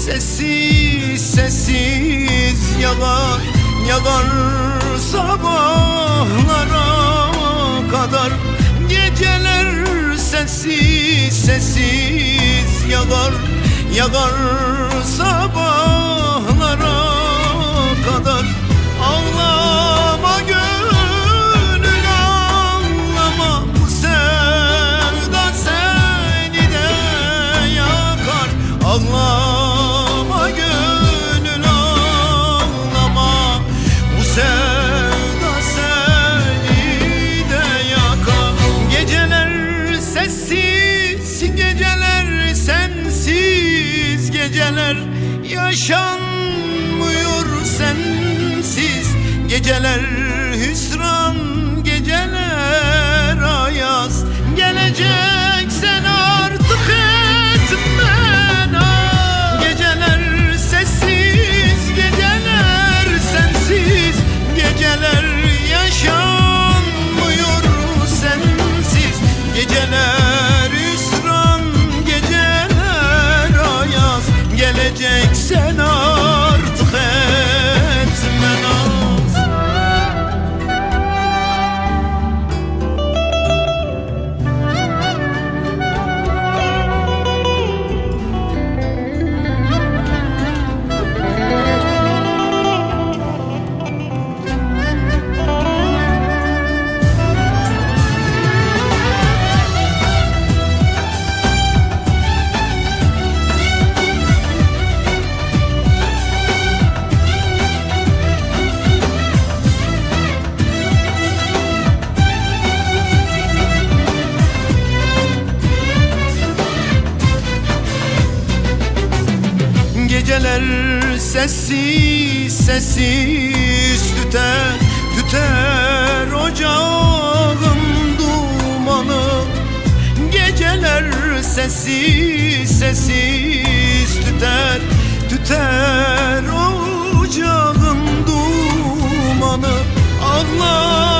sessiz yağar Yağar sabahlara kadar. Geceler sessiz sessiz yağar Yağar sabahlara geceler Yaşanmıyor sensiz. Geceler hüsran Geceler sessiz sessiz tüter Tüter ocağın dumanı. Geceler sessiz sessiz tüter Tüter ocağın dumanı. Ağlama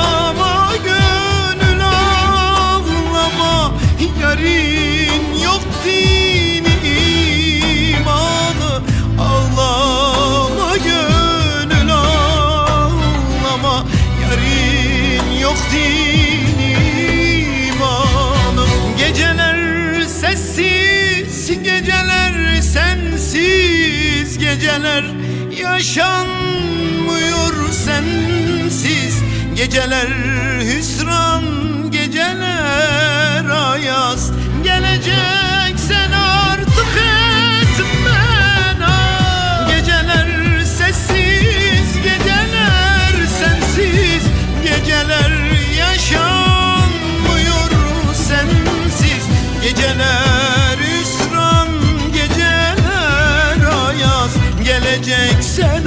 geceler Yaşanmıyor sensiz. Geceler hüsran geceler ayaz. Gelecek gelecek sen